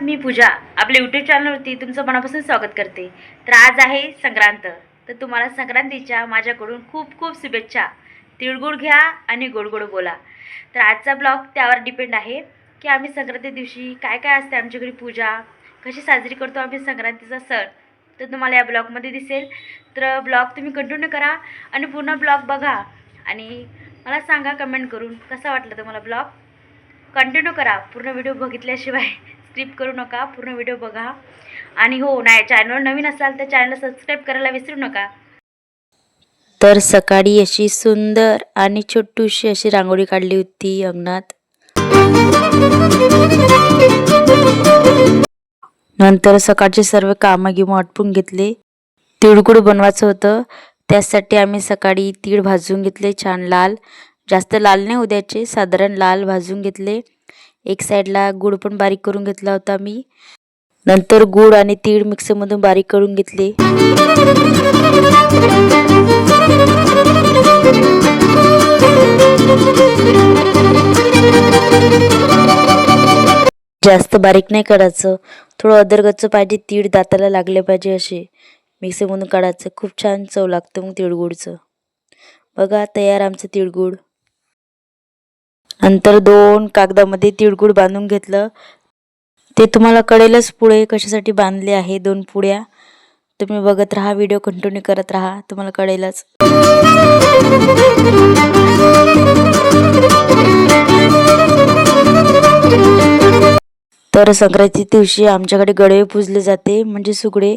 मी पूजा. आपल्या यूट्यूब चॅनलवरती तुमचं मनापासून स्वागत करते. तर आज आहे संक्रांत. तर तुम्हाला संक्रांतीच्या माझ्याकडून खूप खूप शुभेच्छा. तिळगुळ घ्या आणि गोड गोड बोला. तर आजचा ब्लॉग त्यावर डिपेंड आहे की आम्ही संक्रांती दिवशी काय काय असते आमच्या घरी पूजा कशी साजरी करतो आम्ही संक्रांतीचा सण तर तुम्हाला या ब्लॉगमध्ये दिसेल. तर ब्लॉग तुम्ही कंटिन्यू करा आणि पूर्ण ब्लॉग बघा. आणि मला सांगा कमेंट करून कसा वाटला तुम्हाला ब्लॉग? कंटिन्यू करा. पूर्ण व्हिडिओ बघितल्याशिवाय स्किप करू नका. पूर्ण व्हिडिओ बघा. आणि हो नाही चॅनल नवीन असाल तर चॅनल सबस्क्राईब करायला विसरू नका. तर सकाळी अशी सुंदर आणि छोटूशी अशी रांगोळी काढली होती अंगणात. नंतर सकाळचे सर्व कामं घेऊन आटपून घेतले. तिळगुळ बनवायचं होतं. त्यासाठी आम्ही सकाळी तीळ भाजून घेतले छान लाल. जास्त लाल नाही उद्याचे साधारण लाल भाजून घेतले. एक साईडला गुळ पण बारीक करून घेतला होता मी. नंतर गूळ आणि तीळ मिक्सरमधून बारीक करून घेतले. जास्त बारीक नाही काढायचं. थोडं अदरगच्च पाहिजे तीळ दाताला लागले पाहिजे असे. मिक्सरमधून काढायचं. खूप छान चव लागतं मग तिळगुळचं बघा तयार आमचं तिळगुळ नंतर दोन कागदामध्ये तिळगुळ बांधून घेतलं. ते तुम्हाला कळेलच पुढे कशासाठी बांधले आहे दोन पुड्या तुम्ही बघत राहा व्हिडिओ कंटिन्यू करत राहा तुम्हाला कळेलच. तर संक्रांती दिवशी आमच्याकडे गडवे पूजले जाते म्हणजे सुगडे.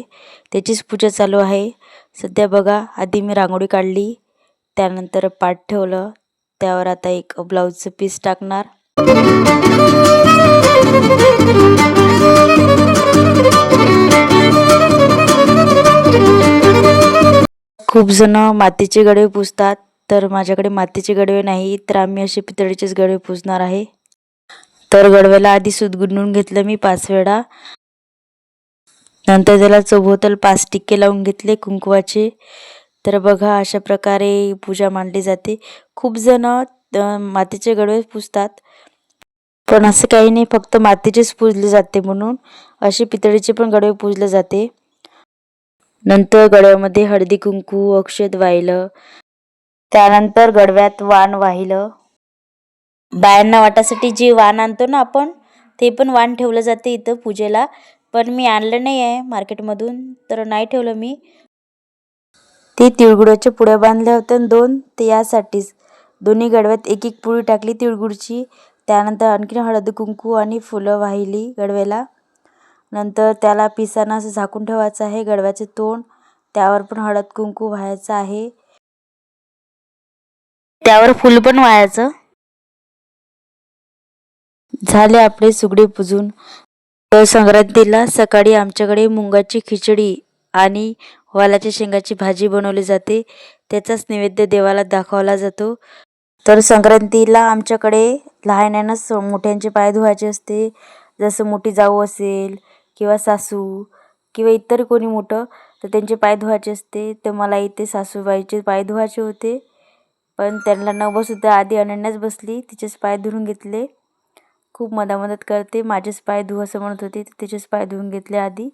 त्याचीच पूजा चालू आहे. सध्या बघा आधी मी रांगोळी काढली त्यानंतर पाठ ठेवलं त्यावर आता एक ब्लाऊजचं पीस टाकणार. खूप जण मातीचे गडवे पुजतात तर माझ्याकडे मातीचे गडवे नाही तर आम्ही असे पितळीचेच गडवे पुजणार आहे. तर गडव्याला आधी सूत गुंडून घेतलं मी पाच वेळा. नंतर त्याला चोभोतल पाच टिक्के लावून घेतले कुंकवाचे. तर बघा अशा प्रकारे पूजा मांडली जाते. खूप जण मातीचे गडवे पुजतात. पण असं काही नाही फक्त मातीचेच पूजले जाते म्हणून. असे पितळेचे पण गडवे पूजले जाते. नंतर गडव्यामध्ये हळदी कुंकू अक्षत वाहिलं. त्यानंतर गडव्यात वाण वाहिलं. बायांना वाटासाठी जे वाण आणतो ना आपण ते पण वाण ठेवलं जाते इथं पूजेला. पण मी आणलं नाही आहे मार्केटमधून तर नाही ठेवलं मी. ते तिळगुळाच्या पुड्या बांधल्या होत्या दोन ते यासाठीच. दोन्ही गडव्यात एक एक पुळी टाकली तिळगुळची त्यानंतर आणखीन हळद कुंकू आणि फुलं वाहिली गडव्याला. नंतर त्याला पिसानं असं झाकून ठेवायचं आहे गडव्याचे तोंड. त्यावर पण हळद कुंकू व्हायचं आहे. त्यावर फुल पण व्हायचं. झाले आपले सुगडे पुजून. तर संक्रांतीला सकाळी आमच्याकडे मुंगाची खिचडी आणि वालाच्या शेंगाची भाजी बनवली जाते. त्याचाच नैवेद्य देवाला दाखवला जातो. तर संक्रांतीला आमच्याकडे लहान्यानंच मोठ्यांचे पाय धुवायचे असते. जसं मोठी जाऊ असेल किंवा सासू किंवा इतर कोणी मोठं तर त्यांचे पाय धुवायचे असते. तर मला इथे सासूबाईचे पाय धुवायचे होते. पण त्यांना न बसुद्धा आधी अनन्याच बसली. तिचेच पाय धुवून घेतले. खूप मदामदत करते. माझेच पाय धुव असं म्हणत होती. तर तिचेच पाय धुवून घेतले आधी.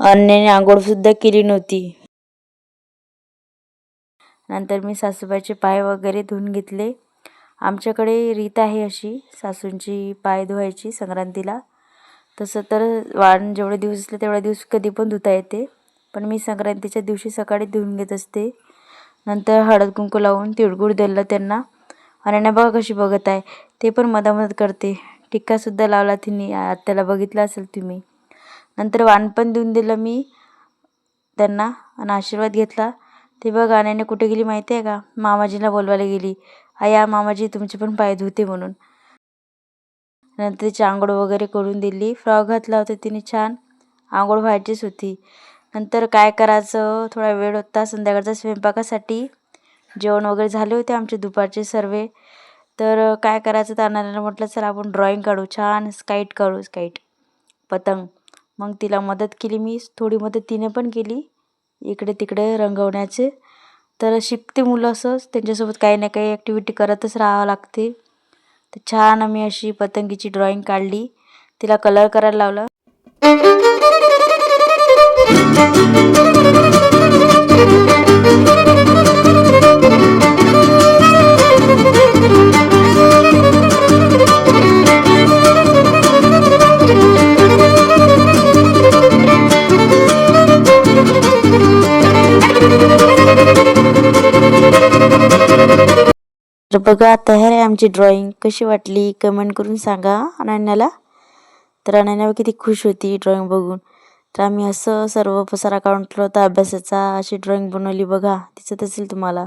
अन्याने आंघोळसुद्धा केली नव्हती. नंतर मी सासूबाईचे पाय वगैरे धुवून घेतले. आमच्याकडे रीत आहे अशी सासूंची पाय धुवायची संक्रांतीला. तसं तर वाण जेवढे दिवस असले तेवढे दिवस कधी पण धुता येते. पण मी संक्रांतीच्या दिवशी सकाळी धुवून घेत असते. नंतर हळद कुंकू लावून तिळगुळ दिलं त्यांना. आणि बघा कशी बघत आहे. ते पण मधामदत करते. टिक्कासुद्धा लावला तिने. आत्याला बघितलं असेल तुम्ही. नंतर वाण पण देऊन दिलं मी त्यांना आणि आशीर्वाद घेतला. ते बघ आण्याने कुठे गेली माहिती आहे का? मामाजीला बोलवायला गेली. आया मामाजी तुमचे पण पाय धुते म्हणून. नंतर तिची आंघोळ वगैरे करून दिली. फ्रॉक घातला होता तिने छान. आंघोळ व्हायचीच होती. नंतर काय करायचं? थोडा वेळ होता संध्याकाळचा स्वयंपाकासाठी. जेवण वगैरे झाले होते आमचे दुपारचे सर्वे. तर काय करायचं? तर अनाला म्हटलं चला आपण ड्रॉईंग काढू. छान स्काईट काढू स्काईट. पतंग. मग तिला मदत केली मी. थोडी मदत तिने पण केली. इकडे तिकडे रंगवण्याचे. तर शिकते मुलं असंच त्यांच्यासोबत काही ना काही ॲक्टिव्हिटी करतच राहावं लागते. तर छान आम्ही अशी पतंगीची ड्रॉईंग काढली. तिला कलर करायला लावलं. बघा तयार आहे आमची ड्रॉइंग कशी वाटली? कमेंट करून सांगा अनन्याला. तर अनन्या किती खुश होती ड्रॉइंग बघून. तर आम्ही असं सर्व पसारा काढून ठेवला होता अभ्यासाचा. अशी ड्रॉइंग बनवली बघा दिसत असेल तुम्हाला.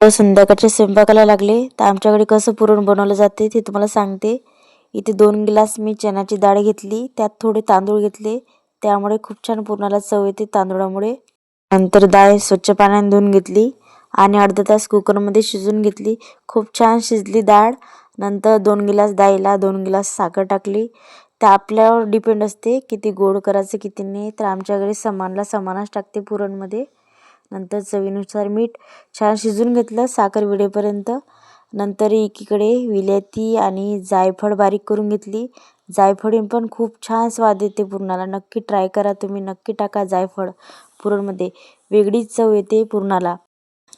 संध्याकाळच्या स्वयंपाकाला लागले. तर आमच्याकडे कसं पुरण बनवलं जाते ते तुम्हाला सांगते. इथे दोन ग्लास मी चण्याची डाळ घेतली. त्यात थोडे तांदूळ घेतले. त्यामुळे खूप छान पुरणाला चव येते तांदूळामुळे. नंतर डाळ स्वच्छ पाण्याने धुवून घेतली. आणि अर्धा तास कुकरमध्ये शिजून घेतली. खूप छान शिजली डाळ. नंतर दोन गिलास डाळीला दोन गिलास साखर टाकली. तर आपल्यावर डिपेंड असते किती गोड करायचं किती नाही तर आमच्याकडे समानला समानच टाकते पुरणमध्ये. नंतर चवीनुसार मीठ छान शिजून घेतलं साखर विडेपर्यंत नंतर एकीकडे विलायती आणि जायफळ बारीक करून घेतली. जायफळी पण खूप छान स्वाद येते पुरणाला. नक्की ट्राय करा तुम्ही. नक्की टाका जायफळ पुरणमध्ये. वेगळीच चव येते पुरणाला.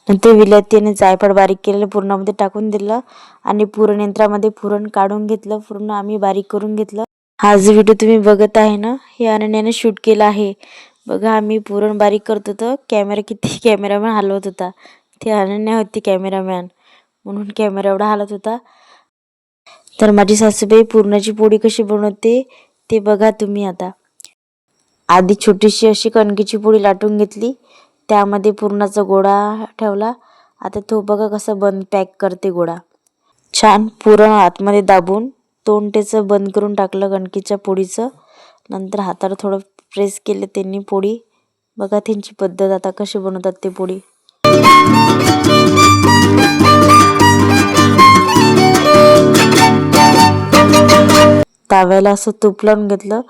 ते विलायती आणि जायफळ बारीक केलेलं पुरणामध्ये टाकून दिलं आणि पुरण यंत्रामध्ये पुरण काढून घेतलं. पूर्ण आम्ही बारीक करून घेतलं. हा जो व्हिडिओ तुम्ही बघत आहे ना हे अनन्याने शूट केला आहे. बघा आम्ही पुरण बारीक करत होतो. कॅमेरा किती कॅमेरामॅन हलवत होता. ते अनन्या होती कॅमेरामॅन म्हणून कॅमेरा एवढा हलत होता. तर माझी सासूबाई पुरणाची पोळी कशी बनवते ते बघा तुम्ही आता. आधी छोटीशी अशी कणकीची पोळी लाटून घेतली. त्यामध्ये पुरणाचा गोळा ठेवला. आता तो बघा कसं बंद पॅक करते गोळा. छान पुरण आतमध्ये दाबून तोंड त्याचं बंद करून टाकलं कणकीच्या पोळीचं. नंतर हातावर थोडं प्रेस केलं त्यांनी पोळी. बघा त्यांची पद्धत आता कशी बनवतात ते पोळी. ताव्याला असं तूप लावून घेतलं.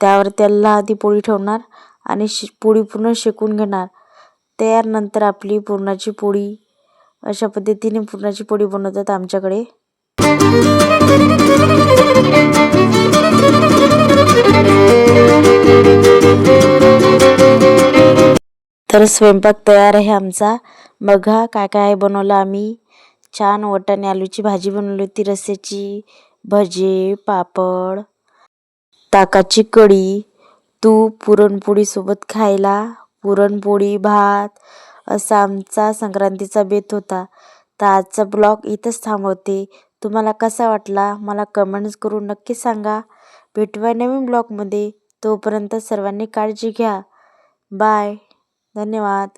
त्यावर त्याला आधी पोळी ठेवणार आणि पोळी पूर्ण शेकून घेणार. तयार नंतर आपली पुरणाची पोळी अशा पद्धतीने पुरणाची पोळी बनवतात आमच्याकडे. तर स्वयंपाक तयार आहे आमचा. बघा काय काय बनवलं आम्ही. छान वटाणे आलूची भाजी बनवली होती रस्स्याची भजे पापड ताकाची कढी तूप पुरणपोळी सोबत खायला. पुरणपोळी भात असा आमचा संक्रांतीचा बेत होता. तर आजचा ब्लॉग इथंच थांबवते. तुम्हाला कसा वाटला मला कमेंट्स करून नक्की सांगा. भेटूया नवीन ब्लॉगमध्ये. तोपर्यंत सर्वांनी काळजी घ्या. बाय. धन्यवाद.